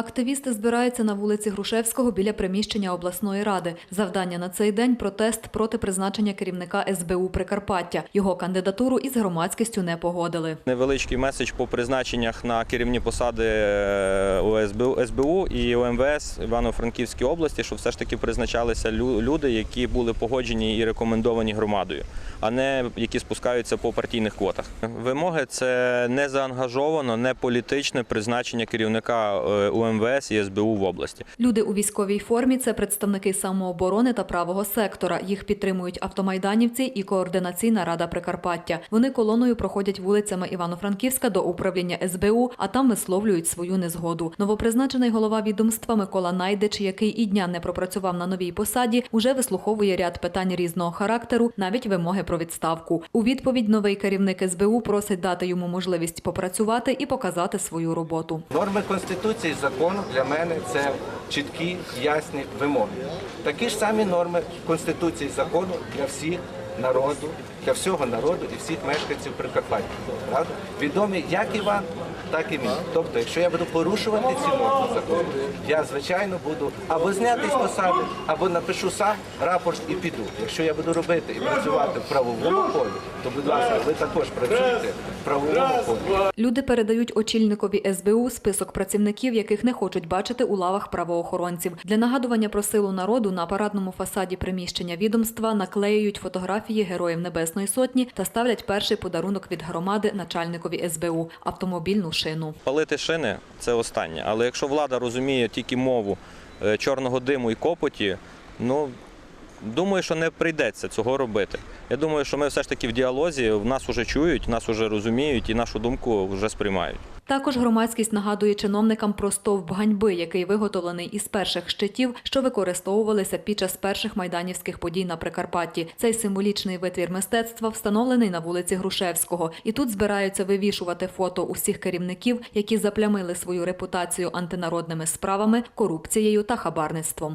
Активісти збираються на вулиці Грушевського біля приміщення обласної ради. Завдання на цей день протест проти призначення керівника СБУ Прикарпаття. Його кандидатуру із громадськістю не погодили. Невеличкий меседж по призначеннях на керівні посади е, у СБУ, і УМВС Івано-Франківській області, що все ж таки призначалися лю- люди, які були погоджені і рекомендовані громадою, а не які спускаються по партійних квотах. Вимоги це не заангажовано, не політичне призначення керівника УМВС і СБУ в області. Люди у військовій формі це представники самооборони та правого сектора. Їх підтримують автомайданівці і координаційна рада Прикарпаття. Вони колоною проходять вулицями Івано-Франківська до управління СБУ, а там висловлюють свою незгоду. Новопризначений голова відомства Микола Найдич, який і дня не пропрацював на новій посаді, уже вислуховує ряд питань різного характеру, навіть вимоги про відставку. У відповідь новий керівник СБУ просить дати йому можливість попрацювати і показати свою роботу. Норми Конституції і закону для мене це чіткі, ясні вимоги. Такі ж самі норми Конституції закону для всіх народу, для всього народу і всіх мешканців Прикарпаття. Правда? Відомі як і вам, так і мені. Тобто, якщо я буду порушувати ці норми закону, я звичайно буду або знятий з посади, або напишу сам рапорт і піду. Якщо я буду робити і працювати в правовому полі, то будь ласка, ви також працюєте в правовому полі. Люди передають очільникові СБУ список працівників, яких не хочуть бачити у лавах правоохоронців. Для нагадування про силу народу на парадному фасаді приміщення відомства наклеюють фотографії героїв Небесної Сотні та ставлять перший подарунок від громади начальникові СБУ – автомобільну шину. Палити шини це останнє. Але якщо влада розуміє тільки мову е, чорного диму і копоті, ну думаю, що не прийдеться цього робити. Я думаю, що ми все ж таки в діалозі в нас вже чують, нас вже розуміють і нашу думку вже сприймають. Також громадськість нагадує чиновникам про стовп ганьби, який виготовлений із перших щитів, що використовувалися під час перших майданівських подій на Прикарпатті. Цей символічний витвір мистецтва встановлений на вулиці Грушевського. І тут збираються вивішувати фото усіх керівників, які заплямили свою репутацію антинародними справами, корупцією та хабарництвом.